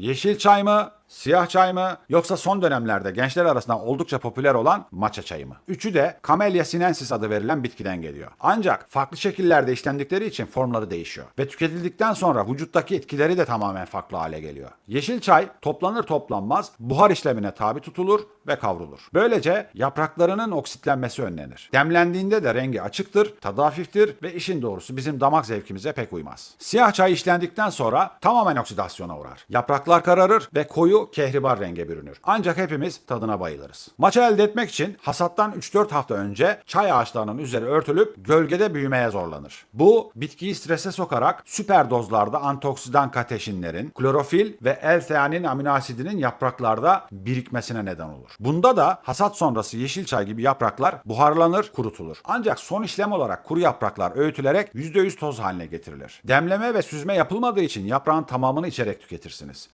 Yeşil çay mı? Siyah çay mı? Yoksa son dönemlerde gençler arasında oldukça popüler olan matcha çayı mı? Üçü de Camellia sinensis adı verilen bitkiden geliyor. Ancak farklı şekillerde işlendikleri için formları değişiyor. Ve tüketildikten sonra vücuttaki etkileri de tamamen farklı hale geliyor. Yeşil çay toplanır toplanmaz buhar işlemine tabi tutulur ve kavrulur. Böylece yapraklarının oksitlenmesi önlenir. Demlendiğinde de rengi açıktır, tadı hafiftir ve işin doğrusu bizim damak zevkimize pek uymaz. Siyah çay işlendikten sonra tamamen oksidasyona uğrar. Yapraklar kararır ve koyu kehribar renge bürünür. Ancak hepimiz tadına bayılırız. Maça elde etmek için hasattan 3-4 hafta önce çay ağaçlarının üzeri örtülüp gölgede büyümeye zorlanır. Bu bitkiyi strese sokarak süper dozlarda antioksidan kateşinlerin, klorofil ve L-theanin amino asidinin yapraklarda birikmesine neden olur. Bunda da hasat sonrası yeşil çay gibi yapraklar buharlanır, kurutulur. Ancak son işlem olarak kuru yapraklar öğütülerek %100 toz haline getirilir. Demleme ve süzme yapılmadığı için yaprağın tamamını içerek tüketirsiniz.